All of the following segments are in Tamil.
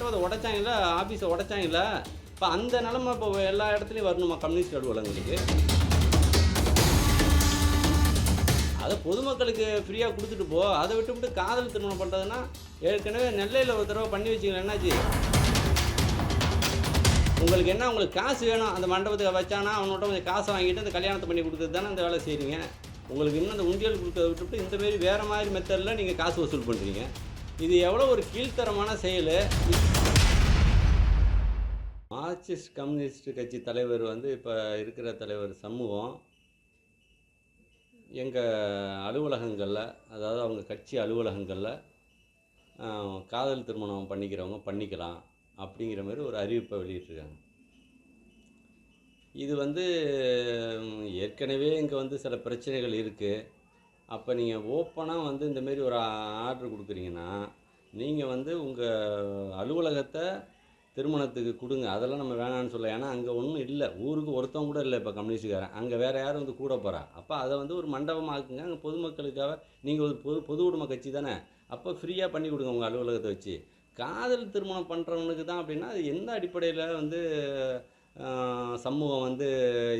மண்டபத்தை உடைச்சாங்களா ஆஃபீஸை உடைச்சாங்களா இப்போ அந்த நிலமை இப்போ எல்லா இடத்துலையும் வரணுமா? கம்யூனிஸ்ட் அலுவலகங்களுக்கு அதை பொதுமக்களுக்கு ஃப்ரீயாக கொடுத்துட்டு போ. அதை விட்டு விட்டு காதல் திருமணம் பண்ணுறதுன்னா ஏற்கனவே நெல்லையில் ஒரு தடவை பண்ணி வச்சிங்களா என்னாச்சு? உங்களுக்கு என்ன உங்களுக்கு காசு வேணும் அந்த மண்டபத்துக்கு வச்சானா அவனோட கொஞ்சம் காசை வாங்கிட்டு அந்த கல்யாணத்தை பண்ணி கொடுக்குறது தானே அந்த வேலை செய்கிறீங்க உங்களுக்கு இன்னும் அந்த உண்டியல் கொடுக்கறத விட்டுவிட்டு இந்தமாரி வேறு மாதிரி மெத்தடில் நீங்கள் காசு வசூல் பண்ணுறீங்க இது எவ்வளோ ஒரு கீழ்த்தரமான செயல்? மார்க்சிஸ்ட் கம்யூனிஸ்ட் கட்சி தலைவர் வந்து இப்போ இருக்கிற தலைவர் சமூகம் எங்கள் அலுவலகங்களில் அதாவது அவங்க கட்சி அலுவலகங்களில் காதல் திருமணம் பண்ணிக்கிறவங்க பண்ணிக்கலாம் அப்படிங்கிற மாதிரி ஒரு அறிவிப்பை வெளியிட்டிருக்காங்க. இது வந்து ஏற்கனவே இங்கே வந்து சில பிரச்சனைகள் இருக்குது அப்போ நீங்கள் ஓப்பனாக வந்து இந்தமாரி ஒரு ஆர்டர் கொடுக்குறீங்கன்னா நீங்கள் வந்து உங்கள் அலுவலகத்தை திருமணத்துக்கு கொடுங்க. அதெல்லாம் நம்ம வேணாம்னு சொல்ல. ஏன்னா அங்கே ஒன்றும் இல்லை. ஊருக்கு ஒருத்தவங்க கூட இல்லை இப்போ கம்யூனிஸ்டுக்காரன் அங்கே வேறு யாரும் வந்து கூட போகிறா அப்போ அதை வந்து ஒரு மண்டபமாக்குங்க அங்கே பொதுமக்களுக்காக நீங்கள் ஒரு பொது பொது உடைமை கட்சி தானே. அப்போ ஃப்ரீயாக பண்ணி கொடுங்க உங்கள் அலுவலகத்தை வச்சு. காதல் திருமணம் பண்ணுறவனுக்கு தான் அப்படின்னா அது எந்த அடிப்படையில் வந்து சமூகம் வந்து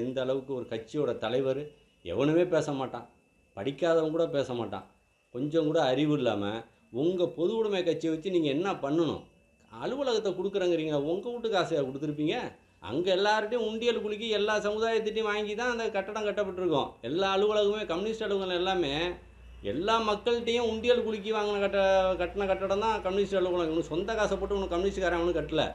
இந்த அளவுக்கு ஒரு கட்சியோட தலைவர் எவனுமே பேச மாட்டான். படிக்காதவங்க கூட பேச மாட்டான். கொஞ்சம் கூட அறிவு இல்லாமல் உங்கள் பொது உடைமை கட்சியை வச்சு நீங்கள் என்ன பண்ணணும்? அலுவலகத்தை கொடுக்குறேங்கிறீங்க. உங்கள் வீட்டு காசையாக கொடுத்துருப்பீங்க? அங்கே எல்லார்ட்டையும் உண்டியல் குலுக்கி எல்லா சமுதாயத்திட்டையும் வாங்கி தான் அந்த கட்டடம் கட்டப்பட்டிருக்கோம். எல்லா அலுவலகமே கம்யூனிஸ்ட் அலுவலகம் எல்லாமே எல்லா மக்கள்கிட்டையும் உண்டியல் குலுக்கி வாங்கின கட்ட கட்டின கட்டடம் தான் கம்யூனிஸ்ட் அலுவலகம். இவனு சொந்த காசை போட்டு உனக்கு கம்யூனிஸ்ட்காரன் அவனு கட்டலை.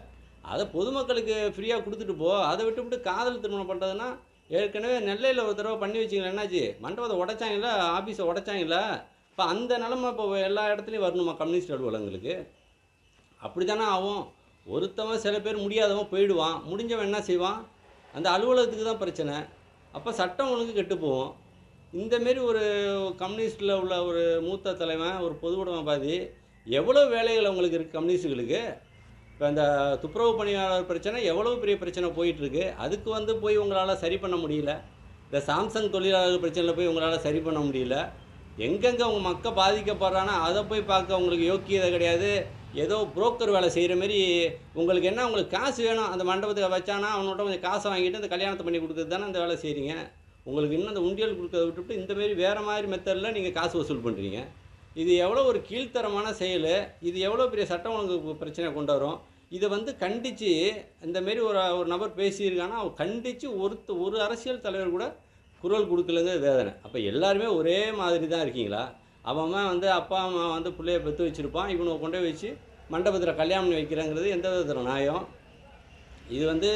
அதை பொதுமக்களுக்கு ஃப்ரீயாக கொடுத்துட்டு போ. அதை விட்டு விட்டு காதல் திருமணம் பண்ணுறதுன்னா ஏற்கனவே நெல்லையில் ஒரு தடவை பண்ணி வச்சிங்களா என்னாச்சு? மண்டபத்தை உடைச்சாங்களா? ஆஃபீஸை உடைச்சாங்களா? இப்போ அந்த நிலமை இப்போ எல்லா இடத்துலையும் வரணுமா கம்யூனிஸ்ட் அலுவலகங்களுக்கு அப்படி தானே ஆகும். ஒருத்தவன் சில பேர் முடியாதவன் போயிடுவான். முடிஞ்சவன் என்ன செய்வான்? அந்த அலுவலகத்துக்கு தான் பிரச்சனை. அப்போ சட்டம் ஒழுங்கு கெட்டு போகும். இந்தமாரி ஒரு கம்யூனிஸ்டில் உள்ள ஒரு மூத்த தலைவன் ஒரு பொது பாதி எவ்வளோ வேலைகள் அவங்களுக்கு இருக்குது கம்யூனிஸ்டுகளுக்கு இப்போ இந்த துப்புரவு பணியாளர் பிரச்சனை எவ்வளோ பெரிய பிரச்சனை போயிட்டுருக்கு அதுக்கு வந்து போய் உங்களால் சரி பண்ண முடியல. இந்த சாம்சங் தொழிலாளர் பிரச்சனையில் போய் உங்களால் சரி பண்ண முடியல. எங்கெங்கே உங்கள் மக்கள் பாதிக்கப்படுறானா அதை போய் பார்க்க உங்களுக்கு யோக்கியதை கிடையாது. ஏதோ புரோக்கர் வேலை செய்கிற மாரி உங்களுக்கு என்ன உங்களுக்கு காசு வேணும் அந்த மண்டபத்தை வச்சானா அவனோட கொஞ்சம் காசை வாங்கிட்டு அந்த கல்யாணத்தை பண்ணி கொடுக்குறது தானே அந்த வேலை செய்கிறீங்க உங்களுக்கு இன்னும் அந்த உண்டியல் கொடுக்கறத விட்டுவிட்டு இந்தமாரி வேறு மாதிரி மெத்தடில் நீங்கள் காசு வசூல் பண்ணுறீங்க இது எவ்வளோ ஒரு கீழ்த்தரமான செயல் இது எவ்வளோ பெரிய சட்டம் ஒழுங்கு பிரச்சனை கொண்டு வரும். இதை வந்து கண்டித்து இந்த மாரி ஒரு ஒரு நபர் பேசியிருக்காங்கன்னா அவன் கண்டித்து ஒருத்த ஒரு அரசியல் தலைவர் கூட குரல் கொடுக்கலங்க வேதனை. அப்போ எல்லாருமே ஒரே மாதிரி தான் இருக்கீங்களா? அவன் வந்து அப்பா அம்மா வந்து பிள்ளைய பெற்று வச்சுருப்பான். இவனை கொண்டு போய் வச்சு மண்டபத்தில் கல்யாணம் பண்ணி வைக்கிறேங்கிறது எந்த விதத்தில் நியாயம்? இது வந்து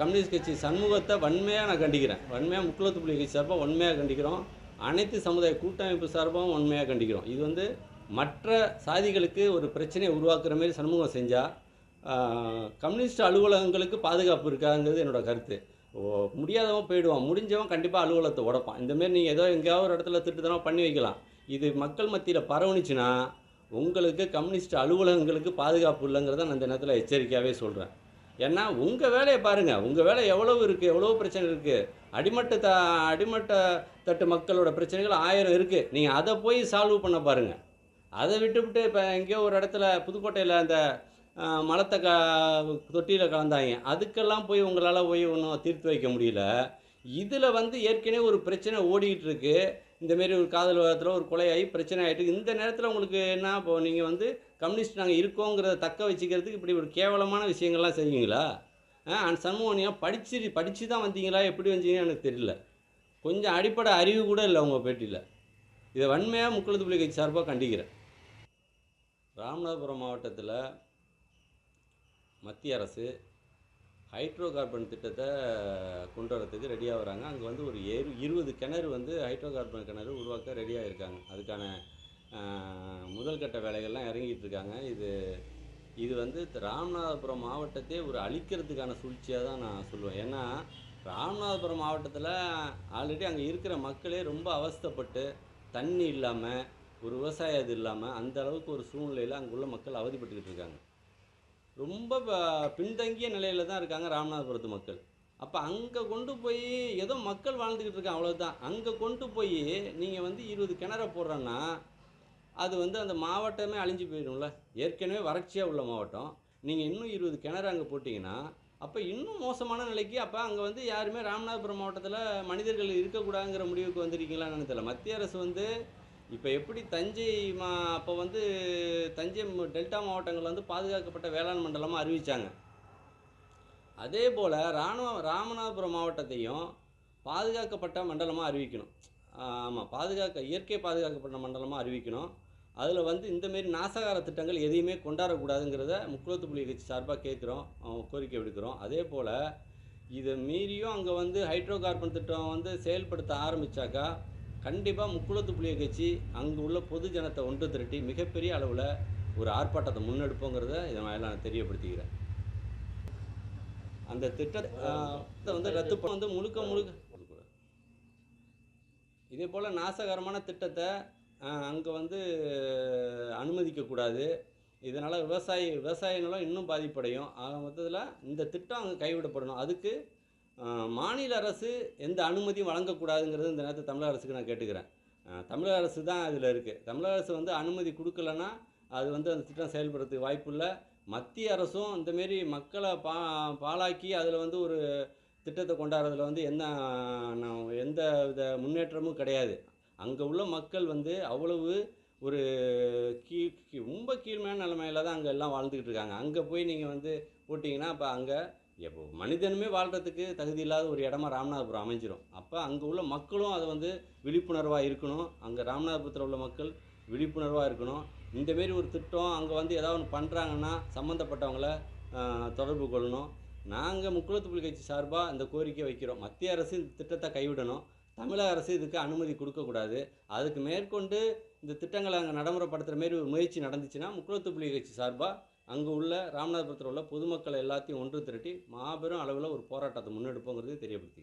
கம்யூனிஸ்ட் கட்சி சண்முகத்தை வன்மையாக நான் கண்டிக்கிறேன். வன்மையாக முக்குளத்து புள்ளி கட்சி சார்பாக வன்மையாக கண்டிக்கிறோம். அனைத்து சமுதாய கூட்டமைப்பு சார்பாகவும் வன்மையாக கண்டிக்கிறோம். இது வந்து மற்ற சாதிகளுக்கு ஒரு பிரச்சனையை உருவாக்குற மாதிரி சண்முகம் செஞ்சால் கம்யூனிஸ்ட் அலுவலகங்களுக்கு பாதுகாப்பு இருக்காங்கிறது என்னோட கருத்து. ஓ முடியாதவன் போயிடுவான். முடிஞ்சவன் கண்டிப்பாக அலுவலகத்தை உடப்பான். இந்தமாரி நீங்கள் ஏதோ எங்கேயாவது ஒரு இடத்துல திட்டுத்தனமாக பண்ணி வைக்கலாம். இது மக்கள் மத்தியில் பரவுனுச்சுன்னா உங்களுக்கு கம்யூனிஸ்ட் அலுவலகங்களுக்கு பாதுகாப்பு இல்லைங்கிறத நான் இந்த நேரத்தில் எச்சரிக்கையாகவே சொல்கிறேன் ஏன்னா உங்கள் வேலையை பாருங்கள் உங்கள் வேலை எவ்வளவு இருக்குது எவ்வளோ பிரச்சனை இருக்குது அடிமட்ட த அடிமட்ட தட்டு மக்களோட பிரச்சனைகள் ஆயிரம் இருக்குது நீங்கள் அதை போய் சால்வ் பண்ண பாருங்கள் அதை விட்டுவிட்டு இப்போ எங்கேயோ ஒரு இடத்துல புதுக்கோட்டையில் அந்த மலத்தை க தொட்டியில் கலந்தாங்க. அதுக்கெல்லாம் போய் உங்களால் போய் ஒன்றும் தீர்த்து வைக்க முடியல. இதில் வந்து ஏற்கனவே ஒரு பிரச்சனை ஓடிக்கிட்டு இருக்கு. இந்தமாரி ஒரு காதல் விவாதத்தில் ஒரு கொலையாகி பிரச்சனை ஆகிட்டு இந்த நேரத்தில் உங்களுக்கு என்ன இப்போ நீங்கள் வந்து கம்யூனிஸ்ட் நாங்கள் இருக்கோங்கிறத தக்க வச்சுக்கிறதுக்கு இப்படி ஒரு கேவலமான விஷயங்கள்லாம் செய்வீங்களா? அண்ட் அந்த சமூகம் நீங்கள் படிச்சு படித்து தான் வந்தீங்களா? எப்படி வந்தீங்கன்னு எனக்கு தெரியல. கொஞ்சம் அடிப்படை அறிவு கூட இல்லை உங்கள் பேட்டியில். இதை வன்மையாக முக்குளத்து புள்ளி கட்சி சார்பாக கண்டிக்கிறேன். ராமநாதபுரம் மாவட்டத்தில் மத்திய அரசு ஹைட்ரோ கார்பன் திட்டத்தை கொண்டு வரத்துக்கு ரெடியாக வராங்க. அங்கே வந்து ஒரு ஏழு இருபது கிணறு வந்து ஹைட்ரோ கார்பன் கிணறு உருவாக்க ரெடியாக இருக்காங்க. அதுக்கான முதல் கட்ட வேலைகள்லாம் இறங்கிட்டு இருக்காங்க. இது இது வந்து ராமநாதபுரம் மாவட்டத்தையே ஒரு அழிக்கிறதுக்கான சூழ்ச்சியாக தான் நான் சொல்லுவேன். ஏன்னா ராமநாதபுரம் மாவட்டத்தில் ஆல்ரெடி அங்கே இருக்கிற மக்களே ரொம்ப அவஸ்தைப்பட்டு தண்ணி இல்லாமல் ஒரு விவசாயம் இது இல்லாமல் அந்த அளவுக்கு ஒரு சூழ்நிலையில் அங்குள்ள மக்கள் அவதிப்பட்டுக்கிட்டு இருக்காங்க. ரொம்ப ப- பின்தங்கிய நிலையில தான் இருக்காங்க ராமநாதபுரத்து மக்கள். அப்போ அங்கே கொண்டு போய் ஏதோ மக்கள் வாழ்ந்துக்கிட்டு இருக்காங்க அவ்வளோதான் அங்கே கொண்டு போய் நீங்கள் வந்து இருபது கிணற போடுறோன்னா அது வந்து அந்த மாவட்டமே அழிஞ்சு போயிடும்ல. ஏற்கனவே வறட்சியாக உள்ள மாவட்டம். நீங்கள் இன்னும் இருபது கிணறு அங்கே போட்டிங்கன்னா அப்போ இன்னும் மோசமான நிலைக்கு அப்போ அங்கே வந்து யாருமே ராமநாதபுரம் மாவட்டத்தில் மனிதர்கள் இருக்கக்கூடாதுங்கிற முடிவுக்கு வந்திருக்கீங்களான்னு தெரியல. மத்திய அரசு வந்து இப்போ எப்படி தஞ்சை மா அப்போ வந்து தஞ்சை டெல்டா மாவட்டங்கள் வந்து பாதுகாக்கப்பட்ட வேளாண் மண்டலமாக அறிவித்தாங்க அதே போல் ராணுவ ராமநாதபுரம் மாவட்டத்தையும் பாதுகாக்கப்பட்ட மண்டலமாக அறிவிக்கணும். ஆமாம் பாதுகாக்க இயற்கை பாதுகாக்கப்பட்ட மண்டலமாக அறிவிக்கணும். அதில் வந்து இந்தமாரி நாசகார திட்டங்கள் எதையுமே கொண்டாடக்கூடாதுங்கிறத முக்குளத்து புலி கட்சி சார்பாக கேட்குறோம். கோரிக்கை விடுக்கிறோம். அதே போல் இதை மீறியும் அங்கே வந்து ஹைட்ரோ கார்பன் திட்டம் வந்து செயல்படுத்த ஆரம்பித்தாக்கா கண்டிப்பாக முக்குளத்து புலிய கட்சி அங்கே உள்ள பொது ஜனத்தை ஒன்று திரட்டி மிகப்பெரிய அளவில் ஒரு ஆர்ப்பாட்டத்தை முன்னெடுப்போங்கிறத இதை நான் தெரியப்படுத்திக்கிறேன். அந்த திட்டத்தை வந்து ரத்து வந்து முழுக்க முழுக்க இதே போல் நாசகரமான திட்டத்தை அங்கே வந்து அனுமதிக்கக்கூடாது இதனால் விவசாயி விவசாய நிலம் இன்னும் பாதிப்படையும். ஆக மொத்தத்தில் இந்த திட்டம் அங்கே கைவிடப்படணும். அதுக்கு மாநில அரசு எந்த அனுமதியும் வழங்கக்கூடாதுங்கிறது இந்த நேரத்தில் தமிழக அரசுக்கு நான் கேட்டுக்கிறேன். தமிழக அரசு தான் இதில் இருக்குது தமிழக அரசு வந்து அனுமதி கொடுக்கலன்னா அது வந்து அந்த திட்டம் செயல்படுறதுக்கு வாய்ப்பு இல்லை மத்திய அரசும் இந்தமாரி மக்களை பா பாழாக்கி அதில் வந்து ஒரு திட்டத்தை கொண்டாடுறதுல வந்து என்ன நான் எந்த வித முன்னேற்றமும் கிடையாது. அங்கே உள்ள மக்கள் வந்து அவ்வளவு ஒரு கீழ் கீ- ரொம்ப கீழ்மையான நிலைமையில தான் அங்கே எல்லாம் வாழ்ந்துக்கிட்டு இருக்காங்க. அங்கே போய் நீங்கள் வந்து போட்டிங்கன்னா அப்போ அங்கே எப்போ மனிதனுமே வாழ்கிறதுக்கு தகுதி இல்லாத ஒரு இடமா ராமநாதபுரம் அமைஞ்சிரும். அப்போ அங்கே உள்ள மக்களும் அதை வந்து விழிப்புணர்வாக இருக்கணும். அங்கே ராமநாதபுரத்தில் உள்ள மக்கள் விழிப்புணர்வாக இருக்கணும். இந்தமாரி ஒரு திட்டம் அங்கே வந்து ஏதாவது ஒன்று பண்ணுறாங்கன்னா சம்மந்தப்பட்டவங்கள தொடர்பு கொள்ளணும். நாங்கள் முக்குளத்து புலி கட்சி சார்பாக இந்த கோரிக்கை வைக்கிறோம். மத்திய அரசு இந்த திட்டத்தை கைவிடணும். தமிழக அரசு இதுக்கு அனுமதி கொடுக்கக்கூடாது அதுக்கு மேற்கொண்டு இந்த திட்டங்களை அங்கே நடைமுறைப்படுத்துகிற மாரி ஒரு முயற்சி நடந்துச்சுன்னா முக்குளத்து புலி கட்சி சார்பாக அங்கே உள்ள ராமநாதபுரத்தில் உள்ள பொதுமக்கள் எல்லாத்தையும் ஒன்று திரட்டி மாபெரும் அளவில் ஒரு போராட்டத்தை முன்னெடுப்போங்கிறது தெரியப்படுத்தி